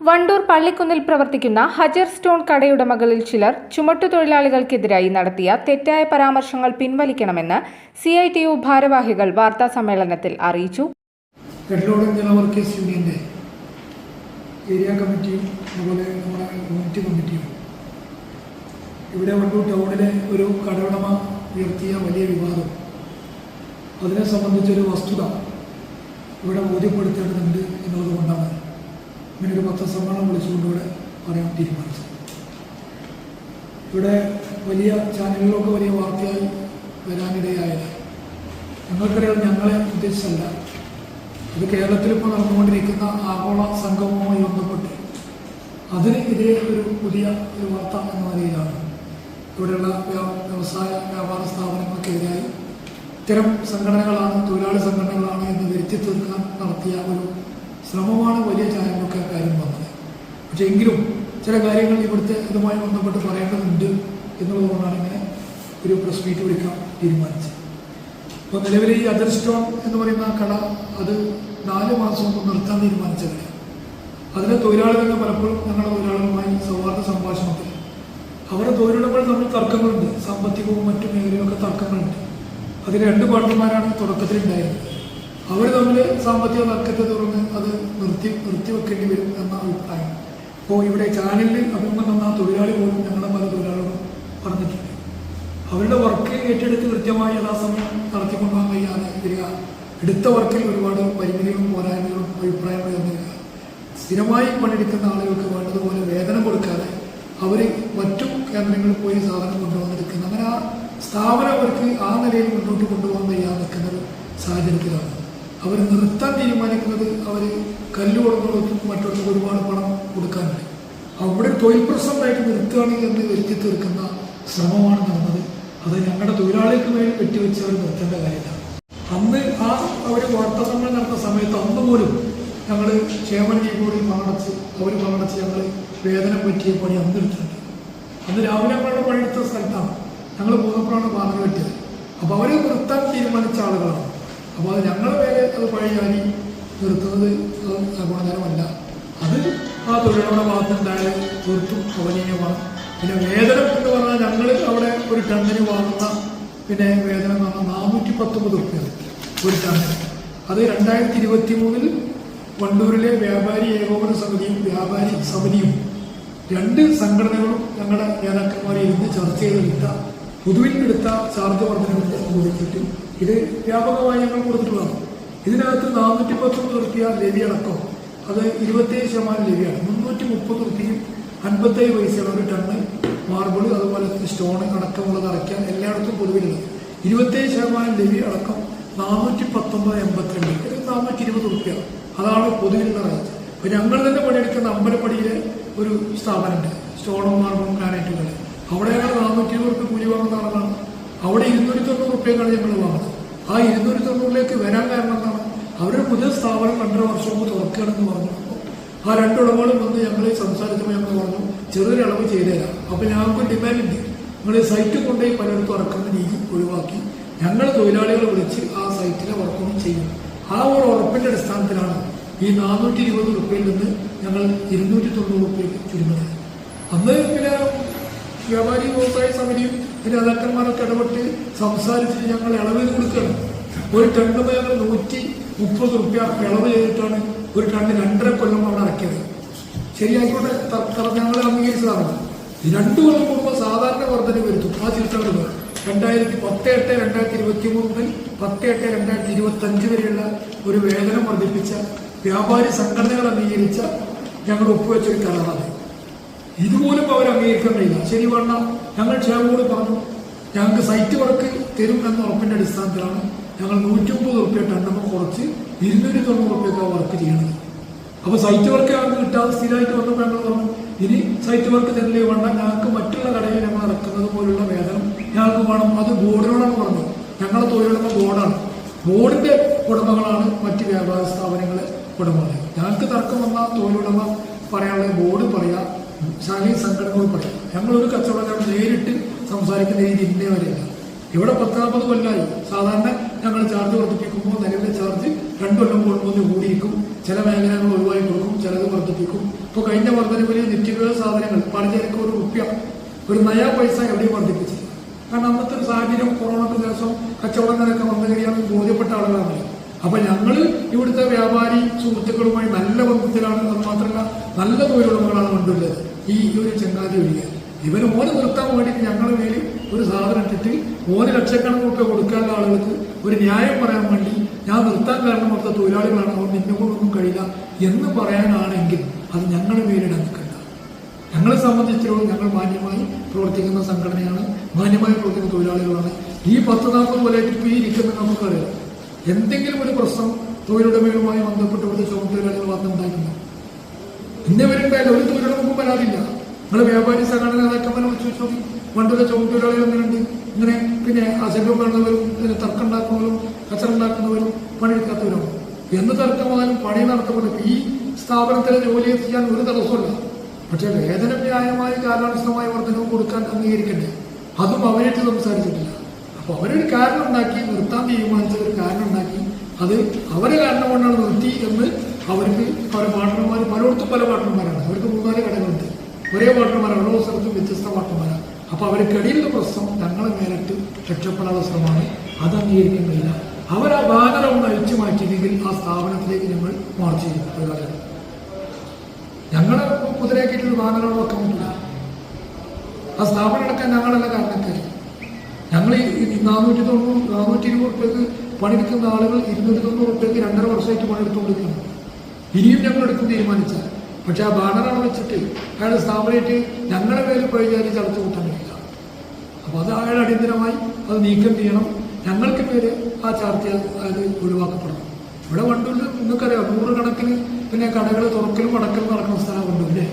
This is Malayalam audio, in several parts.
വണ്ടൂർ പള്ളിക്കുന്നിൽ പ്രവർത്തിക്കുന്ന ഹജർ സ്റ്റോൺ കടയുടമകളിൽ ചിലർ ചുമട്ടുതൊഴിലാളികൾക്കെതിരായി നടത്തിയ തെറ്റായ പരാമർശങ്ങൾ പിൻവലിക്കണമെന്ന് സി ഐ ടി യു ഭാരവാഹികൾ വാർത്താസമ്മേളനത്തിൽ അറിയിച്ചു പെട്രോളിയം ജനവർക്കേഴ്സ് ഏരിയ നമ്മുടെ ഇവിടെ വണ്ടൂർ ടൗണിലെ ഒരു കടവടമ ഉയർത്തിയ വലിയ വിവാദം. അതിനെ സംബന്ധിച്ചൊരു വസ്തുത ഇവിടെ ബോധ്യപ്പെടുത്തേണ്ടതുണ്ട് എന്നുള്ളത് കൊണ്ടാണ് ഇങ്ങനെ ഒരു പത്രസമ്മേളനം വിളിച്ചുകൊണ്ടിവിടെ പറയാൻ തീരുമാനിച്ചത്. ഇവിടെ വലിയ ചാനലുകളൊക്കെ വലിയ വാർത്തയായി വരാനിടയായത്. ഞങ്ങൾക്കറിയാം ഞങ്ങളെ ഉദ്ദേശിച്ചല്ല. ഇത് കേരളത്തിൽ ഇപ്പോൾ നടന്നുകൊണ്ടിരിക്കുന്ന ആഗോള സംഗമവുമായി ബന്ധപ്പെട്ട് അതിന് എതിരെ ഒരു പുതിയ ഒരു വാർത്ത എന്ന നിലയിലാണ്. ഇവിടെയുള്ള വ്യവസായ വ്യാപാര സ്ഥാപനങ്ങൾക്കെതിരായി ഇത്തരം സംഘടനകളാണ് തൊഴിലാളി സംഘടനകളാണ് എന്ന് വരുത്തി തീർക്കാൻ നടത്തിയ ഒരു ശ്രമമാണ് വലിയ ചാനലിലൊക്കെ കാര്യം വന്നത്. പക്ഷേ എങ്കിലും ചില കാര്യങ്ങൾ ഇവിടുത്തെ ഇതുമായി ബന്ധപ്പെട്ട് പറയേണ്ടതുണ്ട് എന്നുള്ളതുകൊണ്ടാണ് ഇങ്ങനെ ഒരു പ്രസ് മീറ്റ് വിളിക്കാൻ തീരുമാനിച്ചത്. ഇപ്പോൾ നിലവിൽ ഈ അതർ സ്റ്റോൺ എന്ന് പറയുന്ന കട അത് നാല് മാസം മുമ്പ് നിർത്താൻ തീരുമാനിച്ചതല്ല? അതിലെ തൊഴിലാളികൾ പലപ്പോഴും ഞങ്ങളുടെ തൊഴിലാളികളുമായി സൗഹാർദ്ദ സംഭാഷണത്തിൽ. അവരുടെ തൊഴിലുടമകൾ തമ്മിൽ തർക്കങ്ങളുണ്ട്. സാമ്പത്തികവും മറ്റു മേഖലയിലൊക്കെ തർക്കങ്ങളുണ്ട്. അതിൽ രണ്ട് പാർട്ടിമാരാണ് തുടക്കത്തിൽ ഉണ്ടായിരുന്നത് അവർ തമ്മിൽ സാമ്പത്തിക തർക്കത്തെ തുടർന്ന് അത് നിർത്തി നിർത്തിവെക്കേണ്ടി വരും എന്ന അഭിപ്രായം. അപ്പോൾ ഇവിടെ ചാനലിൽ അഭിമുഖം തന്ന തൊഴിലാളി പോലും ഞങ്ങളുടെ പല തൊഴിലാളികളും പറഞ്ഞിട്ടുണ്ട്. അവരുടെ വർക്ക് ഏറ്റെടുത്ത് കൃത്യമായി യഥാസമയം നടത്തിക്കൊണ്ടുപോകാൻ കഴിയാതെ വരിക എടുത്ത വർക്കിൽ ഒരുപാട് പരിമിതികളും പോരായ്മകളും അഭിപ്രായങ്ങളും വരിക സ്ഥിരമായി പണിയെടുക്കുന്ന ആളുകൾക്ക് വേണ്ടതുപോലെ വേതനം കൊടുക്കാതെ അവർ മറ്റു കേന്ദ്രങ്ങളിൽ പോയി സാധനം കൊണ്ടുവന്നെടുക്കുന്ന അങ്ങനെ ആ സ്ഥാപനം അവർക്ക് ആ നിലയിൽ മുന്നോട്ട് കൊണ്ടുപോകാൻ കഴിയാതെ നിൽക്കുന്ന ഒരു സാഹചര്യത്തിലാണ്. അവർ നിർത്താൻ തീരുമാനിക്കുന്നത് അവർ കല്ല് മറ്റുള്ള ഒരുപാട് പണം കൊടുക്കാനാണ് അവിടെ തൊഴിൽ പ്രശ്നമായിട്ട് നിർത്തുകയാണെങ്കിൽ എന്ന് വരുത്തി തീർക്കുന്ന ശ്രമമാണ് നടന്നത്. അത് ഞങ്ങളുടെ തൊഴിലാളികൾക്ക് വേണ്ടി വെട്ടിവെച്ച് അവർ നിർത്തേണ്ട കാര്യമില്ല. അന്ന് ആ അവർ വാർത്താ സമ്മേളനം നടന്ന സമയത്ത് അന്ന് പോലും ഞങ്ങൾ ക്ഷേമനിധി കൂടി പങ്കടച്ച് അവർ പങ്കടച്ച് ഞങ്ങൾ വേതനം പറ്റിയ പണി അന്ന് എടുത്തിട്ടുണ്ട്. അന്ന് രാവിലെ ഞങ്ങളുടെ പണിയെടുത്ത സ്ഥലത്താണ് ഞങ്ങൾ പോകുമ്പോഴാണ് പറഞ്ഞു കിട്ടിയത്. അപ്പോൾ അവർ നിർത്താൻ തീരുമാനിച്ച ആളുകളാണ്. അപ്പോൾ അത് ഞങ്ങളുടെ പേരെ അത് പഴിയാനി നിർത്തുന്നത് അത് ഗുണകരമല്ല അത് ആ തൊഴിലുടെ ഭാഗത്തുണ്ടായ തീർത്തും അവനീയമാണ് പിന്നെ വേതനം എന്ന് പറഞ്ഞാൽ ഞങ്ങൾ അവിടെ ഒരു ടണ്ണിന് വാങ്ങുന്ന പിന്നെ വേതനം എന്ന് പറഞ്ഞാൽ നാനൂറ്റി പത്തൊമ്പത് റുപ്യ ഒരു ടണ്ണിന് അത് രണ്ടായിരത്തി ഇരുപത്തി മൂന്നിൽ വണ്ടൂരിലെ വ്യാപാരി ഏകോപന സമിതിയും വ്യാപാരി സമിതിയും രണ്ട് സംഘടനകളും ഞങ്ങളുടെ നേതാക്കന്മാരെ ഇരുന്ന് ചർച്ച ചെയ്തെടുത്ത പൊതുവിൽ എടുത്ത ചാർജ് വർധനവിന്റെ കൊടുത്തിട്ട് ഇത് വ്യാപകമായി ഞങ്ങൾ കൊടുത്തിട്ടുള്ളതാണ്. ഇതിനകത്ത് നാനൂറ്റി പത്തൊമ്പത് റുപ്യ ലവി അടക്കം അത് ഇരുപത്തേഴ് ശതമാനം ലവിയാണ്. മുന്നൂറ്റി മുപ്പത് റുപ്യയും അൻപത്തേഴ് പൈസയാണ് ഒരു ടണ്ണ് മാർബിൾ അതുപോലെ സ്റ്റോൺ അടക്കമുള്ളത് അടയ്ക്കാൻ എല്ലായിടത്തും പൊതുവിലുള്ളത്. ഇരുപത്തേഴ് ശതമാനം ലവി അടക്കം നാനൂറ്റി പത്തൊമ്പത് എൺപത്തിരണ്ട്. നാനൂറ്റി ഇരുപത് റുപ്യ. അതാണ് പൊതുവിലുള്ള റേറ്റ് അപ്പൊ ഞങ്ങൾ തന്നെ പണിയെടുക്കുന്ന അമ്പലപ്പടിയിലെ ഒരു സ്ഥാപനമുണ്ട്. സ്റ്റോണും മാർബിളും ഗ്രാനൈറ്റും അവിടെയാണ് നാനൂറ്റി ഇരുപത് റുപ്യ കൂലി വാങ്ങുന്ന ആളാണ് അവിടെ ഇരുന്നൂറ്റി തൊണ്ണൂറ് റുപ്യക്കാണ് ഞങ്ങൾ വാങ്ങുന്നത്. ആ ഇരുന്നൂറ്റി തൊണ്ണൂറിലേക്ക് വരാൻ കാരണം എന്താണ്? അവരുടെ പുതിയ സ്ഥാപനം രണ്ടര വർഷം മുമ്പ് തുറക്കുകയാണെന്ന് പറഞ്ഞു. ആ രണ്ടുടമകളും വന്ന് ഞങ്ങളെ സംസാരിച്ചപ്പോൾ ഞങ്ങൾ പറഞ്ഞു ചെറിയൊരു അളവ് ചെയ്തുതരാം. അപ്പൊ ഞങ്ങൾക്ക് ഡിമാൻഡ് ഉണ്ട്. നിങ്ങൾ സൈറ്റ് കൊണ്ടുപോയി പലയിടത്തും ഇറക്കുന്ന രീതി ഒഴിവാക്കി. ഞങ്ങൾ തൊഴിലാളികളെ വിളിച്ച് ആ സൈറ്റിലെ വർക്കൊന്നും ചെയ്യും. ആ ഒരു ഉറപ്പിന്റെ അടിസ്ഥാനത്തിലാണ് ഈ നാനൂറ്റി ഇരുപത് റുപ്യയിൽ നിന്ന് ഞങ്ങൾ ഇരുന്നൂറ്റി തൊണ്ണൂറ് റുപ്യ ചുരുങ്ങുന്നത്. അന്ന് പിന്നെ വ്യാപാരി വ്യവസായ സമിതിയും നേതാക്കന്മാരൊക്കെ ഇടപെട്ട് സംസാരിച്ചിട്ട് ഞങ്ങൾ ഇളവ് കൊടുക്കണം ഒരു ടണ്ണിന് ഞങ്ങൾ നൂറ്റി മുപ്പത് റുപ്യ ഇളവ് ചെയ്തിട്ടാണ് ഒരു ടണ്ണ് രണ്ടര കൊല്ലം അവിടെ ഇറക്കിയത്. ശരിയായിക്കോട്ടെ ഞങ്ങൾ അംഗീകരിച്ചതാണ്. രണ്ടു കൊല്ലം കൂടുമ്പോൾ സാധാരണ വർധന വരുത്തും. ആ ചികിത്സകൾ രണ്ടായിരത്തി പത്ത് എട്ട് രണ്ടായിരത്തി ഇരുപത്തി മൂന്ന് മുതൽ പത്ത് എട്ട് രണ്ടായിരത്തി ഇരുപത്തി അഞ്ച് വരെയുള്ള ഒരു വേതനം വർദ്ധിപ്പിച്ച വ്യാപാരി സംഘടനകൾ അംഗീകരിച്ച ഞങ്ങൾ ഒപ്പുവെച്ചൊരു കരാറാണ്. ഇതുപോലും അവർ അംഗീകരിക്കാൻ കഴിയില്ല. ശരി വേണ്ട ഞങ്ങൾ ക്ഷേമോട് പറഞ്ഞു ഞങ്ങൾക്ക് സൈറ്റ് വർക്ക് തരും എന്ന ഉറപ്പിന്റെ അടിസ്ഥാനത്തിലാണ് ഞങ്ങൾ നൂറ്റി മുപ്പത് റുപ്യ ടണ്ണമ്മ കുറച്ച് ഇരുന്നൂറ്റി തൊണ്ണൂറ് റുപ്യൊക്കെ വർക്ക് ചെയ്യണത് അപ്പൊ സൈറ്റ് വർക്ക് ഞങ്ങൾക്ക് കിട്ടാതെ സ്ഥിരമായിട്ട് വന്നപ്പോൾ ഞങ്ങൾ പറഞ്ഞു ഇനി സൈറ്റ് വർക്ക് തരില്ലേ വേണ്ട ഞങ്ങൾക്ക് മറ്റുള്ള കടയിൽ ഞങ്ങൾ ഇറക്കുന്നത് പോലുള്ള വേതനം ഞങ്ങൾക്ക് വേണം. അത് ബോർഡിനോടാണ് പറഞ്ഞത്. ഞങ്ങളെ തൊഴിലുടമ ബോർഡാണ്. ബോർഡിന്റെ ഉടമകളാണ് മറ്റ് വ്യാപാര സ്ഥാപനങ്ങളെ ഉടമകൾ ഞങ്ങൾക്ക് തർക്കം വന്ന തൊഴിലുടമ പറയാനുള്ള ബോർഡ് പറയാം ശാലീയ സംഘടനകൾ ഉൾപ്പെടെ. ഞങ്ങളൊരു കച്ചവടക്കാരൻ നേരിട്ട് സംസാരിക്കുന്ന രീതി ഇന്നേ വരെയില്ല ഇവിടെ പത്താമത് കൊല്ലായി. സാധാരണ ഞങ്ങൾ ചാർജ് വർദ്ധിപ്പിക്കുമ്പോൾ നിലവിലെ ചാർജ് രണ്ടു കൊല്ലം കൂടുമ്പോൾ കൂടിയിരിക്കും. ചില മേഖലകൾ ഒഴിവായി കൊടുക്കും ചിലത് വർദ്ധിപ്പിക്കും. ഇപ്പോൾ കഴിഞ്ഞ വർദ്ധനവിൽ നിത്യോപയോഗ സാധനങ്ങൾ പലചരക്ക് ഒരു റുപ്യ ഒരു നയാ പൈസ എവിടെയും വർദ്ധിപ്പിച്ചു കാരണം അന്നത്തെ ഒരു സാഹചര്യം കൊറോണക്ക് ശേഷം കച്ചവടങ്ങളൊക്കെ കഴിയാമെന്ന് ബോധ്യപ്പെട്ട ആളുകളാണ്. അപ്പൊ ഞങ്ങൾ ഇവിടുത്തെ വ്യാപാരി സുഹൃത്തുക്കളുമായി നല്ല ബന്ധത്തിലാണ് അത് മാത്രമല്ല നല്ല തൊഴിലുടമകളാണ് കൊണ്ടുള്ളത് ഈ ഒരു ചങ്ങാതി ഒഴികെ. ഇവർ ഓന് നിർത്താൻ വേണ്ടിയിട്ട് ഞങ്ങളുടെ മേലിൽ ഒരു സാധനം ഇട്ടിട്ട് ഓന് ലക്ഷക്കണക്കിന് റുപ്യ കൊടുക്കാനുള്ള ആളുകൾക്ക് ഒരു ന്യായം പറയാൻ വേണ്ടി ഞാൻ നിർത്താൻ കാരണം മൊത്തം തൊഴിലാളികളാണ്. അതുകൊണ്ട് എന്നെ കൊണ്ടൊന്നും കഴിയില്ല എന്ന് പറയാനാണെങ്കിൽ അത് ഞങ്ങളുടെ മേലിടാൻ നിൽക്കണ്ട. ഞങ്ങളെ സംബന്ധിച്ചിടത്തോളം ഞങ്ങൾ മാന്യമായി പ്രവർത്തിക്കുന്ന സംഘടനയാണ് മാന്യമായി പ്രവർത്തിക്കുന്ന തൊഴിലാളികളാണ്. ഈ പത്ത് നാൽപ്പത് കൊല്ലമായിട്ട് ഇപ്പോൾ ഈ ഇരിക്കുന്ന നമുക്കറിയാം. എന്തെങ്കിലും ഒരു പ്രശ്നം തൊഴിലുടമയുമായി ബന്ധപ്പെട്ട് ഇവിടുത്തെ ചുമതൊഴിലാളികൾ വന്നുണ്ടാക്കുന്നു ഇന്നേ വരുണ്ടായില്ല ഒരു തൊഴിലുള്ള മുമ്പ് വരാറില്ല. നിങ്ങൾ വ്യാപാരി സംഘടന നേതാക്കന്മാരെ വിളിച്ചു ചോദി പണ്ടുള്ള ചുമതൊഴിലാളികൾ അങ്ങനെയുണ്ട് ഇങ്ങനെ പിന്നെ അസംഖ്യം പിന്നെ തർക്കം ഉണ്ടാക്കുന്നവരും കച്ചറ ഉണ്ടാക്കുന്നവരും പണിയെടുക്കാത്തവരും. എന്ത് തർക്കമായാലും പണി നടത്തപ്പെടും ഈ സ്ഥാപനത്തിലെ ജോലി എത്തിക്കാൻ ഒരു തടസ്സമില്ല പക്ഷെ വേതന ന്യായമായ കാലാനുസൃതമായ വർധനവും കൊടുക്കാൻ അംഗീകരിക്കണ്ടേ? അതും അവരായിട്ട് സംസാരിച്ചിട്ടില്ല. അപ്പൊ അവരൊരു കാരണം ഉണ്ടാക്കി നിർത്താൻ തീരുമാനിച്ച ഒരു കാരണം ഉണ്ടാക്കി അത് അവരെ കാരണം കൊണ്ടാണ് നിർത്തി എന്ന് അവർക്ക് പലയിടത്തും പല വാട്ടർമാരാണ് അവർക്ക് മൂന്നാൽ കടകളുണ്ട്. ഒരേ വാട്ടർമാരാണ് ഓരോ സ്ഥലത്തും വ്യത്യസ്ത വാട്ടർമാരാണ് അപ്പൊ അവർക്കിടയിലുള്ള പ്രശ്നം ഞങ്ങളെ മേലിട്ട് രക്ഷപ്പെടാനുള്ള ശ്രമമാണ്. അത് അംഗീകരിക്കുന്നില്ല അവർ ആ ബാനർ ഒന്ന് അഴിച്ചു മാറ്റിയില്ലെങ്കിൽ ആ സ്ഥാപനത്തിലേക്ക് ഞങ്ങൾ മാർച്ച് ചെയ്യും. അതുപോലെ ഞങ്ങളെ കുതിരയാക്കിയിട്ടുള്ള വാഹനങ്ങളൊക്കെ ഒന്നുമില്ല ആ സ്ഥാപനം അടക്കാൻ ഞങ്ങളല്ല കാരണക്കാര്. ഞങ്ങൾ നാനൂറ്റി തൊണ്ണൂറ് നാനൂറ്റി ഇരുപത് റുപ്യക്ക് പണിയെടുക്കുന്ന ആളുകൾ ഇരുന്നൂറ്റി തൊണ്ണൂറ് റുപ്യക്ക് രണ്ടര വർഷമായിട്ട് പണിയെടുത്തുകൊണ്ടിരിക്കുന്നു. ഇനിയും ഞങ്ങൾ എടുക്കും തീരുമാനിച്ച പക്ഷെ ആ ബാനർ വെച്ചിട്ട് അയാൾ സ്ഥാപനമായിട്ട് ഞങ്ങളുടെ പേര് പ്രചാരിച്ച് ചടച്ചു കൂട്ടാൻ അപ്പോൾ അത് അയാൾ അടിയന്തരമായി അത് നീക്കം ചെയ്യണം. ഞങ്ങൾക്ക് പേര് ആ ചാർജ് അത് ഒഴിവാക്കപ്പെടണം. ഇവിടെ വണ്ടൂരിൽ നിങ്ങൾക്കറിയാം നൂറുകണക്കിന് പിന്നെ കടകൾ തുറക്കലും അടക്കലും നടക്കുന്ന സ്ഥലം വണ്ടൂരില്ലേ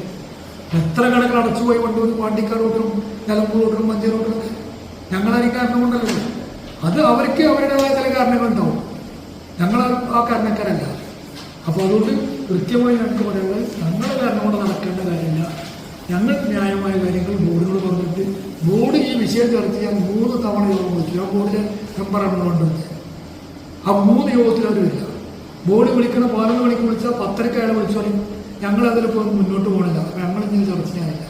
എത്ര കടകൾ അടച്ചുപോയി വണ്ടൂർ പാണ്ടിക്കാർ റോഡിലും നിലമ്പൂർ റോഡിലും മഞ്ചേരി റോഡിലൊക്കെ ഞങ്ങളായി കാരണം കൊണ്ടല്ലോ അത് അവർക്ക് അവരുടേതായ ചില കാരണങ്ങളുണ്ടാവും. ഞങ്ങൾ ആ കാരണക്കാരല്ല. അപ്പോൾ അതുകൊണ്ട് കൃത്യമായി ഞങ്ങൾക്ക് പറയുന്നത് ഞങ്ങളുടെ കാരണം കൊണ്ട് നടക്കേണ്ട കാര്യമില്ല. ഞങ്ങൾ ന്യായമായ കാര്യങ്ങൾ ബോർഡിനോട് പറഞ്ഞിട്ട് ബോർഡ് ഈ വിഷയം ചർച്ച ചെയ്യാൻ മൂന്ന് തവണ യോഗം വിളിച്ചു ആ ബോർഡിന്റെ മെമ്പറാണ് കൊണ്ടുവന്നത് ആ മൂന്ന് യോഗത്തിൽ അവർ ബോർഡ് വിളിക്കണ പതിനൊന്ന് മണിക്ക് വിളിച്ചാൽ പത്തരക്കാരെ വിളിച്ചാലും ഞങ്ങൾ അതിലിപ്പോൾ മുന്നോട്ട് പോകണില്ല അപ്പോൾ ഞങ്ങൾ ഇങ്ങനെ ചർച്ച ചെയ്യാനില്ല.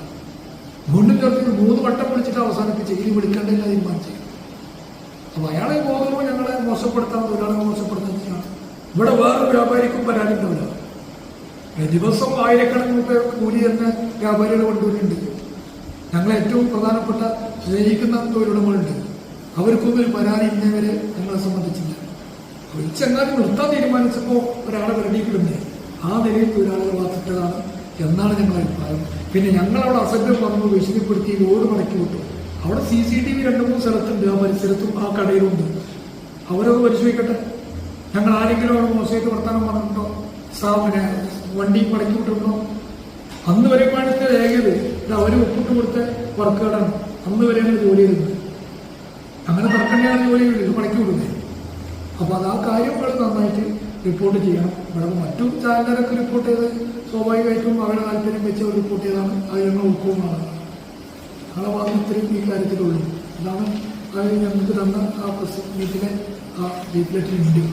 വീണ്ടും ചർച്ച മൂന്ന് വട്ടം വിളിച്ചിട്ട് അവസാനിപ്പിച്ച് ഇനി വിളിക്കേണ്ടില്ല തീരുമാനിച്ചു. അപ്പോൾ അയാളെ പോകുമ്പോൾ ഞങ്ങളെ മോശപ്പെടുത്താൻ തൊഴിലാളികളെ മോശപ്പെടുത്താൻ ഇവിടെ വേറെ വ്യാപാരിക്കും പരാതി ഉണ്ടാവില്ല ദിവസം ആയിരക്കണക്കിന് പേർ കൂലി തന്നെ വ്യാപാരികൾ കൊണ്ടുവരുന്നുണ്ട്. ഞങ്ങൾ ഏറ്റവും പ്രധാനപ്പെട്ട സ്നേഹിക്കുന്ന തൊഴിലുടമകളുണ്ട്. അവർക്കൊന്നും ഒരു പരാതി ഇന്നേവരെ ഞങ്ങളെ സംബന്ധിച്ചില്ല. അപ്പോൾ ചങ്ങാതി നിർത്താൻ തീരുമാനിച്ചപ്പോൾ ഒരാളെ വരണ്ടിയിട്ടുണ്ട് ആ നിലയിൽ തൊഴിലാളികൾ വാർത്തിട്ടതാണ് എന്നാണ് ഞങ്ങളുടെ അഭിപ്രായം. പിന്നെ ഞങ്ങളവിടെ അസഭ്യം പറഞ്ഞു വിശദപ്പെടുത്തി റോഡ് മടക്കി വിട്ടു. അവിടെ സി സി ടി വി രണ്ട് മൂന്ന് സ്ഥലത്തുണ്ട് ആ പരിസരത്തും ആ കടയിലുണ്ട് അവരത് പരിശോധിക്കട്ടെ? ഞങ്ങൾ ആരെങ്കിലും അവിടെ മോശമായിട്ട് വർത്തമാനം പറഞ്ഞിട്ടുണ്ടോ? സ്ഥാപന വണ്ടി മടക്കി വിട്ടിട്ടുണ്ടോ അന്ന് വരെ കാണിച്ച രേഖയത് ഇത് അവർ ഒപ്പിട്ട് കൊടുത്ത വർക്കുകളാണ് അന്ന് വരെയാണ് ജോലി ചെയ്തത്. അങ്ങനെ തർക്കണ്ടാണ് ജോലി ചെയ്തത്. മടക്കി വിടുന്നത് അപ്പോൾ അത് ആ കാര്യങ്ങൾ നന്നായിട്ട് റിപ്പോർട്ട് ചെയ്യണം. ഇവിടെ മറ്റു ചാനലൊക്കെ റിപ്പോർട്ട് ചെയ്ത് സ്വാഭാവികമായിട്ടും അവരുടെ താല്പര്യം വെച്ച് അവർ റിപ്പോർട്ട് ചെയ്താണ്. അത് ഞങ്ങൾ ഉൾക്കൊള്ളുന്നതാണ് ഞങ്ങളെ ഭാഗം ഇത്രയും ഈ കാര്യത്തിലുള്ളൂ. അതാണ് അത് ഞങ്ങൾക്ക് തന്ന ആ പ്രസ് മീറ്റിലെ ആ ലീഫ്ലെറ്റിലുണ്ട്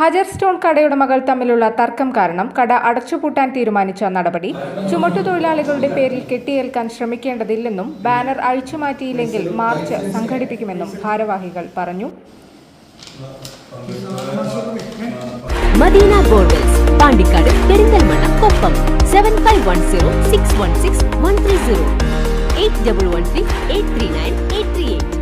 ഹജർ സ്റ്റോൺ കടയുടമകൾ തമ്മിലുള്ള തർക്കം കാരണം കട അടച്ചുപൂട്ടാൻ തീരുമാനിച്ച നടപടി ചുമട്ടുതൊഴിലാളികളുടെ പേരിൽ കെട്ടിയേൽക്കാൻ ശ്രമിക്കേണ്ടതില്ലെന്നും ബാനർ അഴിച്ചുമാറ്റിയില്ലെങ്കിൽ മാർച്ച് സംഘടിപ്പിക്കുമെന്നും ഭാരവാഹികൾ പറഞ്ഞു. Madina ഗോൾഡൽസ് Pandikkad Perinthalmanna Koppam seven five one zero six one six one three zero eight double one three eight three nine eight three eight